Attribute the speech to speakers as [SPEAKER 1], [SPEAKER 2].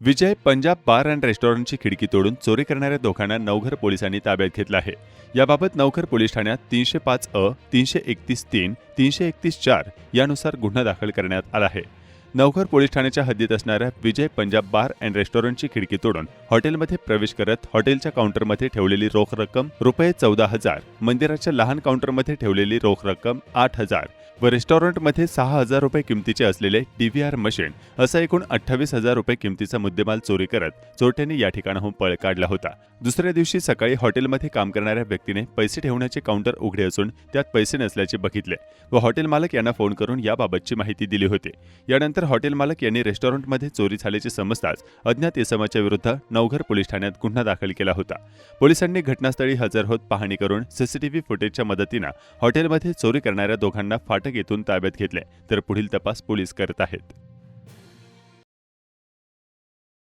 [SPEAKER 1] Vijay Punjab bar and रेस्टॉरंटची खिडकी तोडून चोरी करणाऱ्या दोघांना नवघर पोलिसांनी ताब्यात घेतलं आहे. याबाबत नवघर पोलीस ठाण्यात तीनशे पाच अ तीनशे एकतीस तीन तीनशे एकतीस चार यानुसार गुन्हा दाखल करण्यात आला आहे. नवघर पोलीस ठाण्याच्या हद्दीत असणाऱ्या विजय पंजाब बार अँड रेस्टॉरंटची खिडकी तोडून हॉटेलमध्ये प्रवेश करत हॉटेलच्या काउंटरमध्ये ठेवलेली रोख रक्कम रुपये चौदा हजार मंदिराच्या लहान काउंटरमध्ये ठेवलेली रोख रक्कम आठ हजार व रेस्टॉरंटमध्ये सहा हजार रुपये किमतीचे असलेले डीव्हीआर मशीन असा एकूण अठ्ठावीस हजार रुपये किमतीचा मुद्देमाल चोरी करत चोरट्यांनी या ठिकाणाहून पळ काढला होता. दुसऱ्या दिवशी सकाळी हॉटेलमध्ये काम करणाऱ्या व्यक्तीने पैसे ठेवण्याचे काउंटर उघडे असून त्यात पैसे नसल्याचे बघितले व हॉटेल मालक यांना फोन करून याबाबतची माहिती दिली होती. यानंतर हॉटेल मालक यांनी रेस्टॉरंटमध्ये चोरी झाल्याचे समजताच अज्ञात इसमाच्या विरुद्ध नवघर पोलीस ठाण्यात गुन्हा दाखल केला होता. पोलिसांनी घटनास्थळी हजर होत पाहणी करून सीसीटीव्ही फुटेजच्या मदतीनं हॉटेलमध्ये चोरी करणाऱ्या दोघांना फाटक येथून ताब्यात घेतले तर पुढील तपास पोलीस करत आहेत.